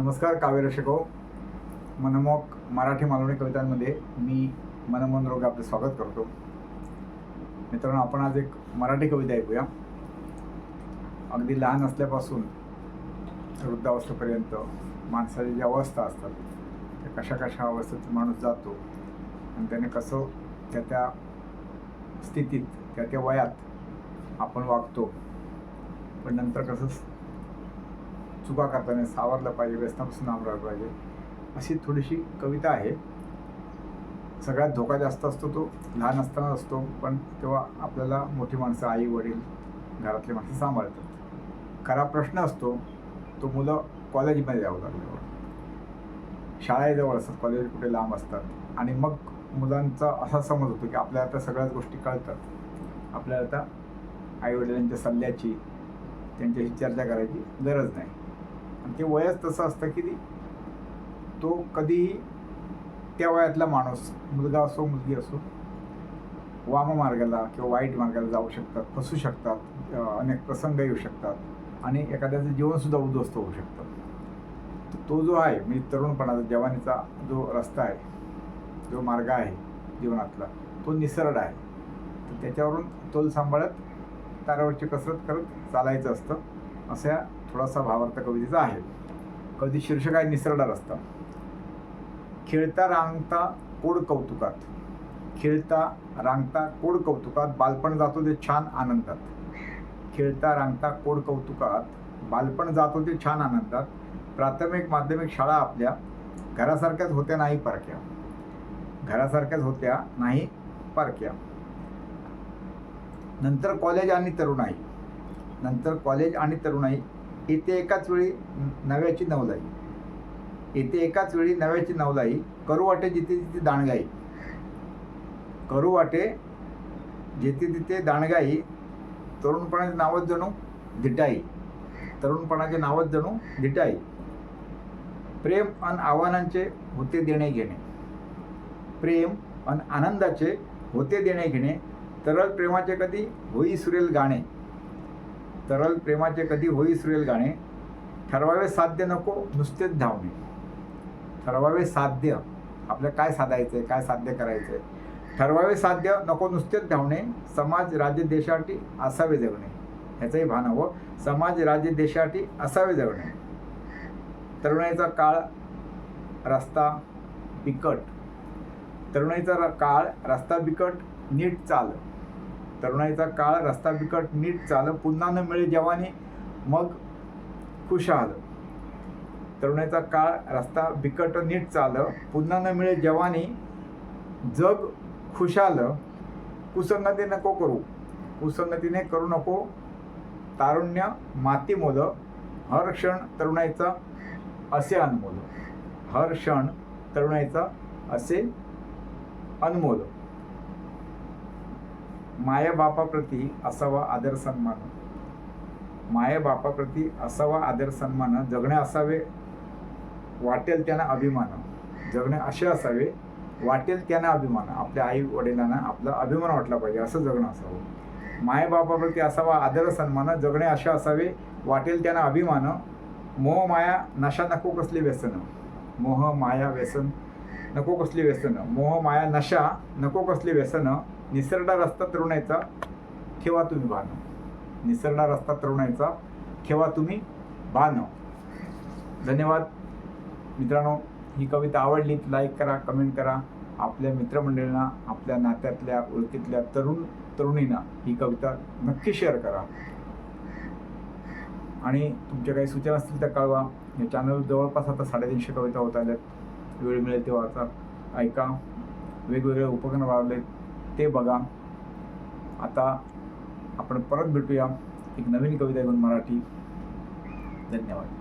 नमस्कार काव्यरक्षको हो. मनमोक मराठी मालवणी कवितांमध्ये मी मनमोहन रोग आपले स्वागत करतो. मित्रांनो आपण आज एक मराठी कविता ऐकूया. अगदी लहान असल्यापासून वृद्धावस्थेपर्यंत माणसाची ज्या अवस्था असतात त्या कशा कशा अवस्थेत माणूस जातो आणि त्याने कसं त्या त्या स्थितीत त्या त्या वयात आपण वागतो पण नंतर कसं चुका करताना सावरलं पाहिजे व्यसनापासून लांब राहिलं पाहिजे अशी थोडीशी कविता आहे. सगळ्यात धोका जास्त असतो तो लहान असताना असतो पण तेव्हा आपल्याला मोठी माणसं आई वडील घरातली माणसं सांभाळतात. खरा प्रश्न असतो तो मुलं कॉलेजमध्ये जावं लागल्यावर शाळेजवळ असतात कॉलेज कुठे लांब असतात. आणि मग मुलांचा असा समज होतो की आपल्याला आता सगळ्याच गोष्टी कळतात. आपल्याला आता आईवडिलांच्या सल्ल्याची त्यांच्याशी चर्चा करायची गरज नाही. आणि ते वयच तसं असतं की तो कधीही त्या वयातला माणूस मुलगा असो मुलगी असो वाम मार्गाला किंवा वाईट मार्गाला जाऊ शकतात फसू शकतात अनेक प्रसंग येऊ शकतात आणि एखाद्याचं जीवनसुद्धा उद्ध्वस्त होऊ शकतं. तर तो जो आहे म्हणजे तरुणपणाचा जवानीचा जो रस्ता आहे जो मार्ग आहे जीवनातला तो निसरड आहे. तर त्याच्यावरून तोल सांभाळत तारावरची कसरत करत चालायचं असतं. असा थोडासा भावार्थ कवितेचा आहे. कधी शीर्षक आहे निसरडा रस्ता खेळता रांगता कोड कौतुकात. खेळता रांगता कोड कौतुकात बालपण जातो ते छान आनंदात. खेळता रांगता कोड कौतुकात बालपण जातो ते छान आनंदात. प्राथमिक माध्यमिक शाळा आपल्या घरासारख्याच होत्या नाही पारख्या घरासारख्याच होत्या नाही पारख्या नंतर कॉलेज आणि तरुणाई. नंतर कॉलेज आणि तरुणाई येथे एकाच वेळी नव्याची नवलाई. येथे एकाच वेळी नव्याची नवलाई. करू वाटे जिथे तिथे दाणगाई. करू वाटे जिथे तिथे दाणगाई. तरुणपणाचे नावच जणू धिटाई. तरुणपणाचे नावच जणू धिटाई. प्रेम अन आव्हानांचे होते देणे घेणे. प्रेम अन आनंदाचे होते देणे घेणे. तरल प्रेमाचे कधी होई सुरेल गाणे. तरल प्रेमाचे कधी होई सुरेल गाणे ठरवावे साध्य नको नुसतेच धावणे. ठरवावे साध्य. आपलं काय साधायचं आहे काय साध्य करायचं आहे ठरवावे साध्य नको नुसतेच धावणे. समाज राज्य देशासाठी असावे जगणे ह्याचंही भान हवं. समाज राज्य देशासाठी असावे जगणे तरुणाईचा काळ रस्ता बिकट. तरुणाईचा र- काळ रस्ता बिकट नीट चाल. तरुणाईचा काळ रस्ता बिकट नीट चाल पुन्हा न मिळे जवानी मग खुशाल. तरुणाईचा काळ रस्ता बिकट नीट चाल पुन्हा न मिळे जवानी जग खुशाल. कुसंगती नको करू. कुसंगतीने करू नको. तारुण्य माती मोल. हर क्षण तरुणाईचा असे अनमोल. हर क्षण तरुणाईचा असे अनमोल. मायाबापाप्रती असावा आदर सन्मान. मायाबापाप्रती असावा आदर सन्मान जगणे असावे वाटेल त्यांना अभिमान. जगणे असे असावे वाटेल त्यांना अभिमान. आपल्या आई वडिलांना आपला अभिमान वाटला पाहिजे असं जगणं असावं. मायबापाप्रती असावा आदर सन्मान जगणे असे असावे वाटेल त्यांना अभिमान. मोह माया नशा नको कसली व्यसनं. मोह माया व्यसन नको कसली व्यसनं. मोह माया नशा नको कसली व्यसनं. निसरडा रस्ता तरुणायचा ठेवा तुम्ही भान निसरडा रस्ता तरुणायचा ठेवा तुम्ही भान धन्यवाद. मित्रांनो ही कविता आवडली लाईक करा कमेंट करा. आपल्या मित्रमंडळींना आपल्या नात्यातल्या ओळखीतल्या तरुण तरुणींना ही कविता नक्की शेअर करा. आणि तुमच्या काही सूचना असतील तर कळवा. या चॅनल जवळपास आता साडेतीनशे कविता होत आल्यात. वेळ मिळेल तेव्हा आता ऐका. वेगवेगळे उपकरण वाढले ते बघा. आता आपण परत भेटूया. एक नवीन कविता घेऊन मराठी. धन्यवाद.